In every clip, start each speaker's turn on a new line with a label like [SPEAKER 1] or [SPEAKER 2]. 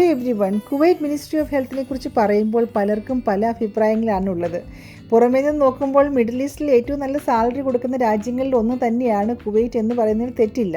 [SPEAKER 1] Hello everyone Kuwait ministry of ഹെൽത്തിനെ കുറിച്ച് പറയുമ്പോൾ പലർക്കും പല അഭിപ്രായങ്ങളാണ് ഉള്ളത്. പുറമേ നിന്ന് നോക്കുമ്പോൾ മിഡിൽ ഈസ്റ്റിൽ ഏറ്റവും നല്ല സാലറി കൊടുക്കുന്ന രാജ്യങ്ങളിൽ ഒന്ന് തന്നെയാണ് കുവൈറ്റ് എന്ന് പറയുന്നതിൽ തെറ്റില്ല.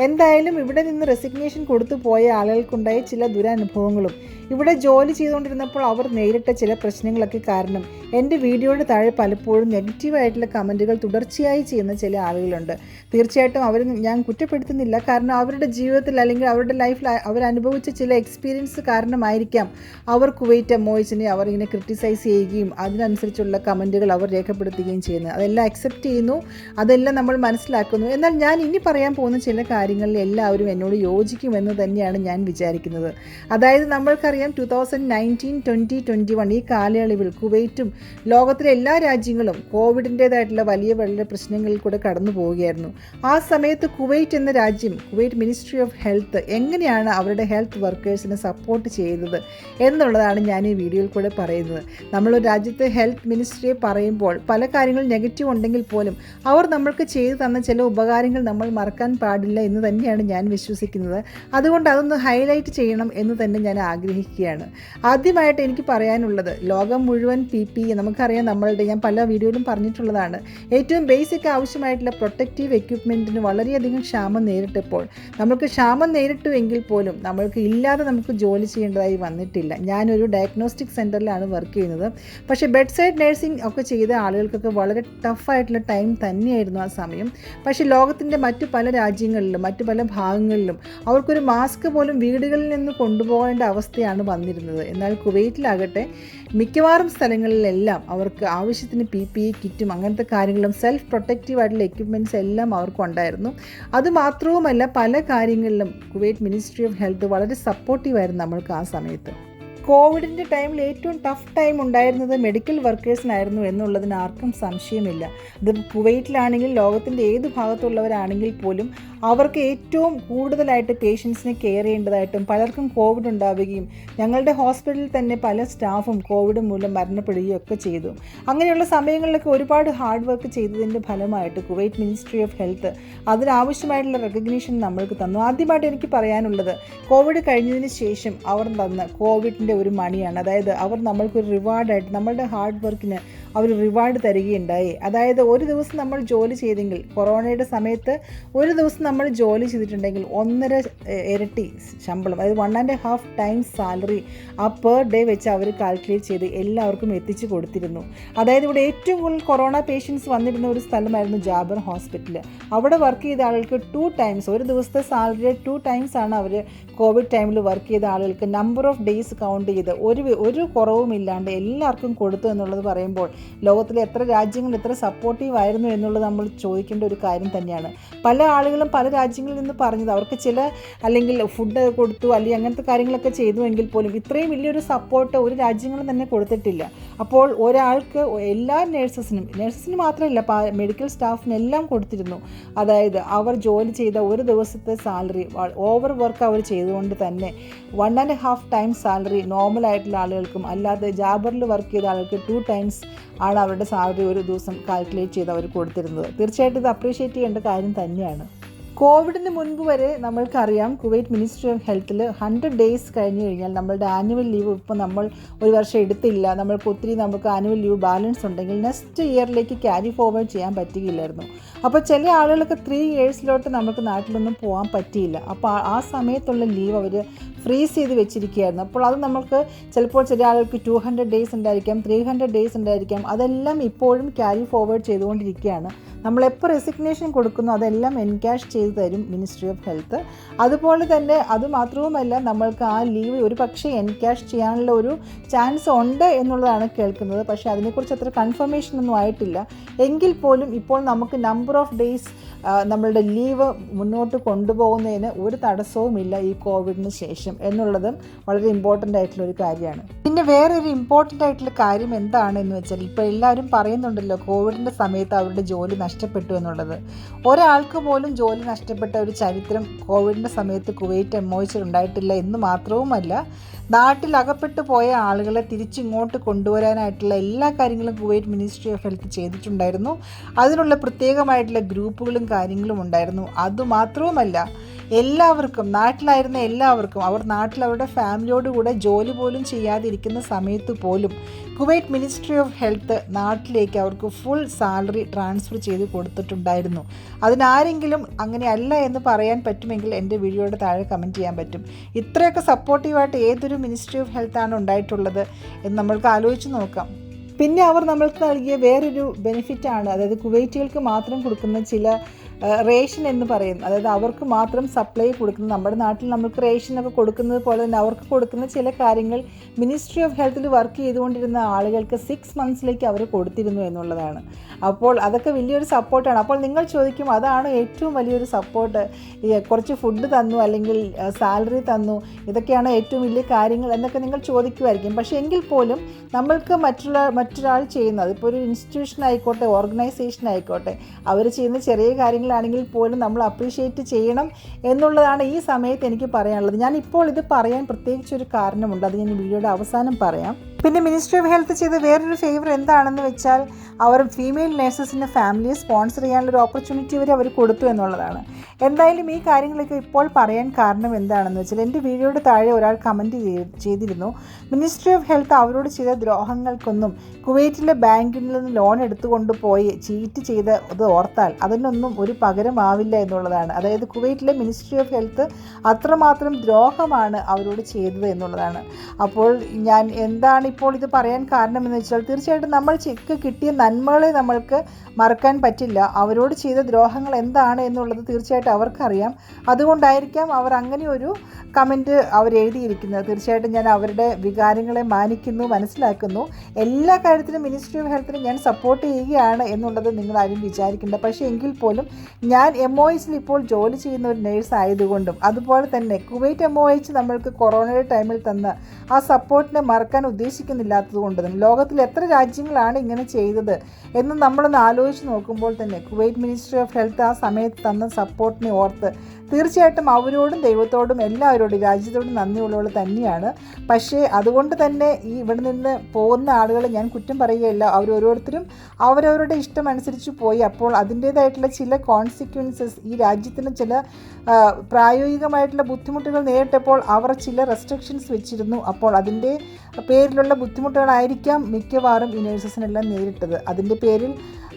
[SPEAKER 1] എന്തായാലും ഇവിടെ നിന്ന് റെസിഗ്നേഷൻ കൊടുത്തു പോയ ആളുകൾക്കുണ്ടായ ചില ദുരനുഭവങ്ങളും. ഇവിടെ ജോലി ചെയ്തുകൊണ്ടിരുന്നപ്പോൾ അവർ നേരിട്ട ചില പ്രശ്നങ്ങളൊക്കെ കാരണം എന്റെ വീഡിയോയുടെ താഴെ പലപ്പോഴും നെഗറ്റീവായിട്ടുള്ള കമന്റുകൾ തുടർച്ചയായി ചെയ്യുന്ന ചില ആളുകളുണ്ട്. തീർച്ചയായിട്ടും അവർ ഞാൻ കുറ്റപ്പെടുത്തുന്നില്ല. കാരണം അവരുടെ ജീവിതത്തിൽ അല്ലെങ്കിൽ അവരുടെ ലൈഫിൽ അവരനുഭവിച്ച ചില എക്സ്പീരിയൻസ് കാരണമായിരിക്കാം അവർ കുവൈറ്റ് എമോയിച്ചിനെ അവർ ഇങ്ങനെ ക്രിട്ടിസൈസ് ചെയ്യുകയും അതിനനുസരിച്ചുള്ള കമന്റുകൾ അവർ രേഖപ്പെടുത്തുകയും ചെയ്യുന്നത്. അതെല്ലാം അക്സെപ്റ്റ് ചെയ്യുന്നു. അതെല്ലാം നമ്മൾ മനസ്സിലാക്കുന്നു. എന്നാൽ ഞാൻ ഇനി പറയാൻ പോകുന്ന ചില കാര്യങ്ങളിൽ എല്ലാവരും എന്നോട് യോജിക്കുമെന്ന് തന്നെയാണ് ഞാൻ വിചാരിക്കുന്നത്. അതായത് നമ്മൾക്കറിയാം two thousand nineteen twenty twenty one ഈ കാലയളവിൽ കുവൈറ്റും ലോകത്തിലെ എല്ലാ രാജ്യങ്ങളും കോവിഡിന്റേതായിട്ടുള്ള വലിയ വലിയ പ്രശ്നങ്ങളിൽ കൂടെ കടന്നു പോവുകയായിരുന്നു. ആ സമയത്ത് കുവൈറ്റ് എന്ന രാജ്യം കുവൈറ്റ് മിനിസ്ട്രി ഓഫ് ഹെൽത്ത് എങ്ങനെയാണ് അവരുടെ ഹെൽത്ത് വർക്കേഴ്സിനെ സപ്പോർട്ട് ചെയ്തത് എന്നുള്ളതാണ് ഞാൻ ഈ വീഡിയോയിൽ കൂടെ പറയുന്നത്. നമ്മൾ രാജ്യത്തെ ഹെൽത്ത് മിനിസ്ട്രിയെ പറയുമ്പോൾ പല കാര്യങ്ങളും നെഗറ്റീവ് ഉണ്ടെങ്കിൽ പോലും അവർ നമ്മൾക്ക് ചെയ്തു തന്ന ചില ഉപകാരങ്ങൾ നമ്മൾ മറക്കാൻ പാടില്ല എന്ന് തന്നെയാണ് ഞാൻ വിശ്വസിക്കുന്നത്. അതുകൊണ്ട് അതൊന്ന് ഹൈലൈറ്റ് ചെയ്യണം എന്ന് തന്നെ ഞാൻ ആഗ്രഹിക്കുകയാണ്. ആദ്യമായിട്ട് എനിക്ക് പറയാനുള്ളത് ലോകം മുഴുവൻ പി പി നമുക്കറിയാം നമ്മളുടെ ഞാൻ പല വീഡിയോയിലും പറഞ്ഞിട്ടുള്ളതാണ്. ഏറ്റവും ബേസിക് ആവശ്യമായിട്ടുള്ള പ്രൊട്ടക്റ്റീവ് എക്യുപ്മെന്റിന് വളരെയധികം ക്ഷാമം നേരിട്ടപ്പോൾ നമുക്ക് ക്ഷാമം നേരിട്ടുവെങ്കിൽ പോലും നമ്മൾക്ക് ഇല്ലാതെ നമുക്ക് ജോലി ചെയ്യേണ്ടതായി വന്നിട്ടില്ല. ഞാനൊരു ഡയഗ്നോസ്റ്റിക് സെന്ററിലാണ് വർക്ക് ചെയ്യുന്നത്. പക്ഷേ ബെഡ് സൈഡ് നഴ്സിംഗ് ഒക്കെ ചെയ്ത ആളുകൾക്കൊക്കെ വളരെ ടഫായിട്ടുള്ള ടൈം തന്നെയായിരുന്നു ആ സമയം. പക്ഷേ ലോകത്തിന്റെ മറ്റു പല രാജ്യങ്ങളിലും മറ്റു പല ഭാഗങ്ങളിലും. അവർക്കൊരു മാസ്ക് പോലും വീടുകളിൽ നിന്ന് കൊണ്ടുപോകേണ്ട അവസ്ഥയാണ് വന്നിരുന്നത്. എന്നാൽ കുവൈറ്റിലാകട്ടെ മിക്കവാറും സ്ഥലങ്ങളിലെല്ലാം അവർക്ക് ആവശ്യത്തിന് പി പി ഇ കിറ്റും അങ്ങനത്തെ കാര്യങ്ങളും സെൽഫ് പ്രൊട്ടക്റ്റീവ് ആയിട്ടുള്ള എക്യുപ്മെന്റ്സ് എല്ലാം അവർക്കുണ്ടായിരുന്നു. അതുമാത്രവുമല്ല പല കാര്യങ്ങളിലും കുവൈറ്റ് മിനിസ്ട്രി ഓഫ് ഹെൽത്ത് വളരെ സപ്പോർട്ടീവായിരുന്നു നമ്മൾക്ക് ആ സമയത്ത്. കോവിഡിന്റെ ടൈമിൽ ഏറ്റവും ടഫ് ടൈം ഉണ്ടായിരുന്നത് മെഡിക്കൽ വർക്കേഴ്സിനായിരുന്നു എന്നുള്ളതിന് ആർക്കും സംശയമില്ല. ഇത് കുവൈറ്റിലാണെങ്കിൽ ലോകത്തിന്റെ ഏത് ഭാഗത്തുള്ളവരാണെങ്കിൽ പോലും അവർക്ക് ഏറ്റവും കൂടുതലായിട്ട് പേഷ്യൻസിനെ കെയർ ചെയ്യേണ്ടതായിട്ടും പലർക്കും കോവിഡ് ഉണ്ടാവുകയും ഞങ്ങളുടെ ഹോസ്പിറ്റലിൽ തന്നെ പല സ്റ്റാഫും കോവിഡ് മൂലം മരണപ്പെടുകയും ഒക്കെ ചെയ്തു. അങ്ങനെയുള്ള സമയങ്ങളിലൊക്കെ ഒരുപാട് ഹാർഡ് വർക്ക് ചെയ്തതിന്റെ ഫലമായിട്ട് കുവൈറ്റ് മിനിസ്ട്രി ഓഫ് ഹെൽത്ത് അതിനാവശ്യമായിട്ടുള്ള റെക്കഗ്നീഷൻ നമ്മൾക്ക് തന്നു. ആദ്യമായിട്ട് എനിക്ക് പറയാനുള്ളത് കോവിഡ് കഴിഞ്ഞതിന് ശേഷം അവർ തന്ന കോവിഡിന്റെ ഒരു മണിയാണ്. അതായത് അവർ നമ്മൾക്കൊരു റിവാർഡായിട്ട് നമ്മളുടെ ഹാർഡ് വർക്കിന് അവർ റിവാർഡ് തരികയുണ്ടായി. അതായത് ഒരു ദിവസം നമ്മൾ ജോലി ചെയ്തെങ്കിൽ കൊറോണയുടെ സമയത്ത് ഒരു ദിവസം നമ്മൾ ജോലി ചെയ്തിട്ടുണ്ടെങ്കിൽ ഒന്നര ഇരട്ടി ശമ്പളം അതായത് one and half times salary ആ പെർ ഡേ വെച്ച് അവർ കാൽക്കുലേറ്റ് ചെയ്ത് എല്ലാവർക്കും എത്തിച്ചു കൊടുത്തിരുന്നു. അതായത് ഇവിടെ ഏറ്റവും കൂടുതൽ കൊറോണ പേഷ്യൻസ് വന്നിരുന്ന ഒരു സ്ഥലമായിരുന്നു ജാബർ ഹോസ്പിറ്റൽ അവിടെ വർക്ക് ചെയ്ത ആളുകൾക്ക് ടു ടൈംസ് ഒരു ദിവസത്തെ സാലറി ടു ടൈംസ് ആണ് അവർ കോവിഡ് ടൈമിൽ വർക്ക് ചെയ്ത ആളുകൾക്ക് നമ്പർ ഓഫ് ഡേയ്സ് കൗണ്ട് ചെയ്ത് ഒരു ഒരു കുറവുമില്ലാണ്ട് എല്ലാവർക്കും കൊടുത്തു എന്നുള്ളത് പറയുമ്പോൾ ലോകത്തിലെ എത്ര രാജ്യങ്ങൾ എത്ര സപ്പോർട്ടീവ് ആയിരുന്നു എന്നുള്ളത് നമ്മൾ ചോദിക്കേണ്ട ഒരു കാര്യം തന്നെയാണ്. പല ആളുകളും പല രാജ്യങ്ങളിൽ നിന്ന് പറഞ്ഞത്. അവർക്ക് ചില അല്ലെങ്കിൽ ഫുഡ് കൊടുത്തു അല്ലെങ്കിൽ അങ്ങനത്തെ കാര്യങ്ങളൊക്കെ ചെയ്തുവെങ്കിൽ പോലും ഇത്രയും വലിയൊരു സപ്പോർട്ട് ഒരു രാജ്യങ്ങളും തന്നെ കൊടുത്തിട്ടില്ല. അപ്പോൾ ഒരാൾക്ക് എല്ലാ നേഴ്സസിനും നേഴ്സസിന് മാത്രമല്ല മെഡിക്കൽ സ്റ്റാഫിനെല്ലാം കൊടുത്തിരുന്നു. അതായത് അവർ ജോലി ചെയ്ത ഒരു ദിവസത്തെ സാലറി ഓവർ വർക്ക് അവർ ചെയ്തുകൊണ്ട് തന്നെ one and half time salary normal ആയിട്ടുള്ള ആളുകൾക്കും അല്ലാതെ ജാബറിൽ വർക്ക് ചെയ്ത ആളുകൾക്ക് ടു ടൈംസ് ആണ് അവരുടെ സാലറി ഒരു ദിവസം കാൽക്കുലേറ്റ് ചെയ്ത് അവർ കൊടുത്തിരുന്നത്. തീർച്ചയായിട്ടും ഇത് അപ്രീഷിയേറ്റ് ചെയ്യേണ്ട കാര്യം തന്നെയാണ്. കോവിഡിന് മുൻപ് വരെ നമ്മൾക്കറിയാം കുവൈറ്റ് മിനിസ്ട്രി ഓഫ് ഹെൽത്തിൽ ഹൺഡ്രഡ് ഡേയ്സ് കഴിഞ്ഞ് കഴിഞ്ഞാൽ നമ്മളുടെ ആനുവൽ ലീവ് ഇപ്പോൾ നമ്മൾ ഒരു വർഷം എടുത്തില്ല. നമ്മൾക്ക് ഒത്തിരി നമുക്ക് ആനുവൽ ലീവ് ബാലൻസ് ഉണ്ടെങ്കിൽ നെക്സ്റ്റ് ഇയറിലേക്ക് ക്യാരി ഫോർവേഡ് ചെയ്യാൻ പറ്റുകയില്ലായിരുന്നു. അപ്പോൾ ചില ആളുകൾക്ക് ത്രീ ഇയേഴ്സിലോട്ട് നമുക്ക് നാട്ടിലൊന്നും പോകാൻ പറ്റിയില്ല. അപ്പോൾ ആ സമയത്തുള്ള ലീവ് അവർ ഫ്രീസ് ചെയ്ത് വെച്ചിരിക്കുകയായിരുന്നു. അപ്പോൾ അത് നമുക്ക് ചിലപ്പോൾ ചില ആളുകൾക്ക് ടു ഹൺഡ്രഡ് ഡേയ്സ് ഉണ്ടായിരിക്കാം ത്രീ ഹൺഡ്രഡ് ഡേയ്സ് ഉണ്ടായിരിക്കാം. അതെല്ലാം ഇപ്പോഴും ക്യാരി ഫോർവേഡ് ചെയ്തുകൊണ്ടിരിക്കുകയാണ്. നമ്മളെപ്പോൾ റെസിഗ്നേഷൻ കൊടുക്കുന്നു അതെല്ലാം എൻക്യാഷ് ചെയ്ത് തരും മിനിസ്ട്രി ഓഫ് ഹെൽത്ത് അതുപോലെ തന്നെ അത് മാത്രവുമല്ല നമ്മൾക്ക് ആ ലീവ് ഒരു പക്ഷേ എൻക്യാഷ് ചെയ്യാനുള്ള ഒരു ചാൻസ് ഉണ്ട് എന്നുള്ളതാണ് കേൾക്കുന്നത്. പക്ഷേ അതിനെക്കുറിച്ച് അത്ര കൺഫർമേഷൻ ഒന്നും ആയിട്ടില്ല. എങ്കിൽ പോലും ഇപ്പോൾ നമുക്ക് നമ്പർ ഓഫ് ഡേയ്സ് നമ്മളുടെ ലീവ് മുന്നോട്ട് കൊണ്ടുപോകുന്നതിന് ഒരു തടസ്സവുമില്ല ഈ കോവിഡിന് ശേഷം. എന്നുള്ളതും വളരെ ഇമ്പോർട്ടന്റ് ആയിട്ടുള്ള ഒരു കാര്യമാണ്. പിന്നെ വേറെ ഒരു ഇമ്പോർട്ടന്റ് ആയിട്ടുള്ള കാര്യം എന്താണ് എന്ന് വെച്ചാൽ ഇപ്പോൾ എല്ലാവരും പറയുന്നുണ്ടല്ലോ കോവിഡിന്റെ സമയത്ത് അവരുടെ ജോലി നഷ്ടപ്പെട്ടു എന്നുള്ളത്. ഒരാൾക്ക് പോലും ജോലി നഷ്ടപ്പെട്ട ഒരു ചരിത്രം കോവിഡിന്റെ സമയത്ത് കുവൈറ്റ് എംഒയിച്ചിൽ ഉണ്ടായിട്ടില്ല എന്ന് മാത്രവുമല്ല നാട്ടിൽ അകപ്പെട്ടു പോയ ആളുകളെ തിരിച്ചിങ്ങോട്ട് കൊണ്ടുവരാനായിട്ടുള്ള എല്ലാ കാര്യങ്ങളും കുവൈറ്റ് മിനിസ്ട്രി ഓഫ് ഹെൽത്ത് ചെയ്തിട്ടുണ്ടായിരുന്നു. അതിനുള്ള പ്രത്യേകമായിട്ടുള്ള ഗ്രൂപ്പുകളും കാര്യങ്ങളും ഉണ്ടായിരുന്നു. അതുമാത്രവുമല്ല എല്ലാവർക്കും നാട്ടിലായിരുന്ന എല്ലാവർക്കും അവർ നാട്ടിൽ അവരുടെ ഫാമിലിയോട് കൂടെ ജോലി പോലും ചെയ്യാതിരിക്കുന്ന സമയത്ത് പോലും കുവൈറ്റ് മിനിസ്ട്രി ഓഫ് ഹെൽത്ത് നാട്ടിലേക്ക് അവർക്ക് ഫുൾ സാലറി ട്രാൻസ്ഫർ ചെയ്ത് കൊടുത്തിട്ടുണ്ടായിരുന്നു. അതിനാരെങ്കിലും അങ്ങനെയല്ല എന്ന് പറയാൻ പറ്റുമെങ്കിൽ എന്റെ വീഡിയോയുടെ താഴെ കമന്റ് ചെയ്യാൻ പറ്റും. ഇത്രയൊക്കെ സപ്പോർട്ടീവായിട്ട് ഏതൊരു മിനിസ്ട്രി ഓഫ് ഹെൽത്താണ് ഉണ്ടായിട്ടുള്ളത് എന്ന് നമ്മൾക്ക് ആലോചിച്ച് നോക്കാം. പിന്നെ അവർ നമ്മൾക്ക് നൽകിയ വേറൊരു ബെനിഫിറ്റാണ് അതായത് കുവൈറ്റുകൾക്ക് മാത്രം കൊടുക്കുന്ന ചില റേഷൻ എന്ന് പറയും അതായത് അവർക്ക് മാത്രം സപ്ലൈ കൊടുക്കുന്ന നമ്മുടെ നാട്ടിൽ നമുക്ക് റേഷനൊക്കെ കൊടുക്കുന്നത് പോലെ തന്നെ അവർക്ക് കൊടുക്കുന്ന ചില കാര്യങ്ങൾ മിനിസ്ട്രി ഓഫ് ഹെൽത്തിൽ വർക്ക് ചെയ്തുകൊണ്ടിരുന്ന ആളുകൾക്ക് സിക്സ് മന്ത്സിലേക്ക് അവർ കൊടുത്തിരുന്നു എന്നുള്ളതാണ്. അപ്പോൾ അതൊക്കെ വലിയൊരു സപ്പോർട്ടാണ് അപ്പോൾ നിങ്ങൾ ചോദിക്കും അതാണ് ഏറ്റവും വലിയൊരു സപ്പോർട്ട് കുറച്ച് ഫുഡ് തന്നു അല്ലെങ്കിൽ സാലറി തന്നു? ഇതൊക്കെയാണ് ഏറ്റവും വലിയ കാര്യങ്ങൾ? എന്നൊക്കെ നിങ്ങൾ ചോദിക്കുമായിരിക്കും. പക്ഷേ എങ്കിൽ പോലും നമ്മൾക്ക് മറ്റുള്ള മറ്റൊരാൾ ചെയ്യുന്നത് ഇപ്പോൾ ഒരു ഇൻസ്റ്റിറ്റ്യൂഷൻ ആയിക്കോട്ടെ ഓർഗനൈസേഷൻ ആയിക്കോട്ടെ അവർ ചെയ്യുന്ന ചെറിയ കാര്യങ്ങളാണെങ്കിൽ പോലും നമ്മൾ അപ്രീഷിയേറ്റ് ചെയ്യണം എന്നുള്ളതാണ് ഈ സമയത്ത് എനിക്ക് പറയാനുള്ളത്. ഞാൻ ഇപ്പോൾ ഇത് പറയാൻ പ്രത്യേകിച്ച് ഒരു കാരണമുണ്ട്. അത് ഞാൻ വീഡിയോയുടെ അവസാനം പറയാം. പിന്നെ മിനിസ്ട്രി ഓഫ് ഹെൽത്ത് ചെയ്ത വേറൊരു ഫേവർ എന്താണെന്ന് വെച്ചാൽ അവർ ഫീമെയിൽ നേഴ്സസിന്റെ ഫാമിലിയെ സ്പോൺസർ ചെയ്യാനുള്ള ഒരു ഓപ്പർച്യൂണിറ്റി വരെ അവർ കൊടുത്തു എന്നുള്ളതാണ്. എന്തായാലും ഈ കാര്യങ്ങളൊക്കെ ഇപ്പോൾ പറയാൻ കാരണം എന്താണെന്ന് വെച്ചാൽ എന്റെ വീഡിയോയുടെ താഴെ ഒരാൾ കമന്റ് ചെയ്തിരുന്നു. മിനിസ്ട്രി ഓഫ് ഹെൽത്ത് അവരോട് ചെയ്ത ദ്രോഹങ്ങൾക്കൊന്നും കുവൈറ്റിലെ ബാങ്കിൽ നിന്ന് ലോൺ എടുത്തുകൊണ്ട് പോയി ചീറ്റ് ചെയ്ത് അത് ഓർത്താൽ അതിനൊന്നും ഒരു പകരമാവില്ല എന്നുള്ളതാണ്. അതായത് കുവൈറ്റിലെ മിനിസ്ട്രി ഓഫ് ഹെൽത്ത് അത്രമാത്രം ദ്രോഹമാണ് അവരോട് ചെയ്തത് എന്നുള്ളതാണ്. അപ്പോൾ ഞാൻ എന്താണ് ഇപ്പോൾ ഇത് പറയാൻ കാരണം എന്ന് വെച്ചാൽ തീർച്ചയായിട്ടും നമ്മൾ കിട്ടിയ നന്മകളെ നമ്മൾക്ക് മറക്കാൻ പറ്റില്ല. അവരോട് ചെയ്ത ദ്രോഹങ്ങൾ എന്താണ് എന്നുള്ളത് തീർച്ചയായിട്ടും അവർക്കറിയാം. അതുകൊണ്ടായിരിക്കാം അവർ അങ്ങനെ ഒരു കമന്റ് അവർ എഴുതിയിരിക്കുന്നത് തീർച്ചയായിട്ടും ഞാൻ അവരുടെ വികാരങ്ങളെ മാനിക്കുന്നു മനസ്സിലാക്കുന്നു. എല്ലാ കാര്യത്തിനും മിനിസ്ട്രി ഓഫ് ഹെൽത്തിന് ഞാൻ സപ്പോർട്ട് ചെയ്യുകയാണ് എന്നുള്ളത് നിങ്ങൾ ആരും വിചാരിക്കേണ്ട. പക്ഷേ എങ്കിൽ പോലും ഞാൻ എം ഒ എച്ചിൽ ഇപ്പോൾ ജോലി ചെയ്യുന്ന ഒരു നേഴ്സ് ആയതുകൊണ്ടും അതുപോലെ തന്നെ കുവൈറ്റ് എം ഒ എച്ച് നമ്മൾക്ക് കൊറോണയുടെ ടൈമിൽ തന്ന ആ സപ്പോർട്ടിനെ മറക്കാൻ ഉദ്ദേശിക്കുന്നില്ലാത്തത് കൊണ്ടും ലോകത്തിൽ എത്ര രാജ്യങ്ങളാണ് ഇങ്ങനെ ചെയ്തത് എന്ന് നമ്മളൊന്ന് ആലോചിച്ച് നോക്കുമ്പോൾ തന്നെ കുവൈറ്റ് മിനിസ്ട്രി ഓഫ് ഹെൽത്ത് ആ സമയത്ത് തന്ന സപ്പോർട്ടിനെ ഓർത്ത് തീർച്ചയായിട്ടും അവരോടും ദൈവത്തോടും എല്ലാവരോടും രാജ്യത്തോട് നന്ദിയുള്ളവൾ തന്നെയാണ്. പക്ഷേ അതുകൊണ്ട് തന്നെ ഈ ഇവിടെ നിന്ന് പോകുന്ന ആളുകളെ ഞാൻ കുറ്റം പറയുകയില്ല. അവർ ഓരോരുത്തരും ഇഷ്ടം അനുസരിച്ച് പോയി. അപ്പോൾ അതിന്റേതായിട്ടുള്ള ചില കോൺസിക്വൻസസ് ഈ രാജ്യത്തിന് ചില പ്രായോഗികമായിട്ടുള്ള ബുദ്ധിമുട്ടുകൾ നേരിട്ടപ്പോൾ അവർ ചില റെസ്ട്രിക്ഷൻസ് വെച്ചിരുന്നു. അപ്പോൾ അതിന്റെ പേരിലുള്ള ബുദ്ധിമുട്ടുകളായിരിക്കാം മിക്കവാറും ഈ നേഴ്സസിനെല്ലാം നേരിട്ടത്. അതിന്റെ പേരിൽ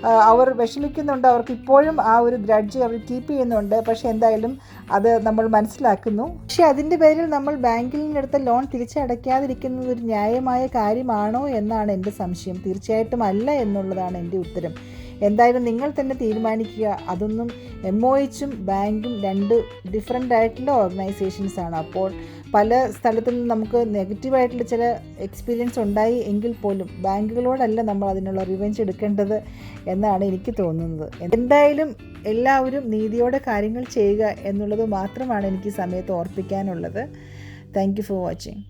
[SPEAKER 1] അവർ വിഷമിക്കുന്നുണ്ട്. അവർക്ക് ഇപ്പോഴും ആ ഒരു ഗ്രഡ്ജ് അവർ കീപ്പ് ചെയ്യുന്നുണ്ട്. പക്ഷേ എന്തായാലും അത് നമ്മൾ മനസ്സിലാക്കുന്നു. പക്ഷേ അതിന്റെ പേരിൽ നമ്മൾ ബാങ്കിൽ നിന്നെടുത്ത ലോൺ തിരിച്ചടയ്ക്കാതിരിക്കുന്നത് ഒരു ന്യായമായ കാര്യമാണോ എന്നാണ് എന്റെ സംശയം. തീർച്ചയായിട്ടും അല്ല എന്നുള്ളതാണ് എന്റെ ഉത്തരം. എന്തായാലും നിങ്ങൾ തന്നെ തീരുമാനിക്കുക. അതൊന്നും എം ഒ എച്ചും ബാങ്കും രണ്ട് ഡിഫറെന്റ് ആയിട്ടുള്ള ഓർഗനൈസേഷൻസ് ആണ്. അപ്പോൾ പല സ്ഥലത്തു നിന്ന് നമുക്ക് നെഗറ്റീവായിട്ടുള്ള ചില എക്സ്പീരിയൻസ് ഉണ്ടായി എങ്കിൽ പോലും ബാങ്കുകളോടല്ല നമ്മൾ അതിനുള്ള റിവെഞ്ച് എടുക്കേണ്ടത് എന്നാണ് എനിക്ക് തോന്നുന്നത്. എന്തായാലും എല്ലാവരും നീതിയോടെ കാര്യങ്ങൾ ചെയ്യുക എന്നുള്ളത് മാത്രമാണ് എനിക്ക് സമയത്ത് ഓർപ്പിക്കാനുള്ളത്. Thank for watching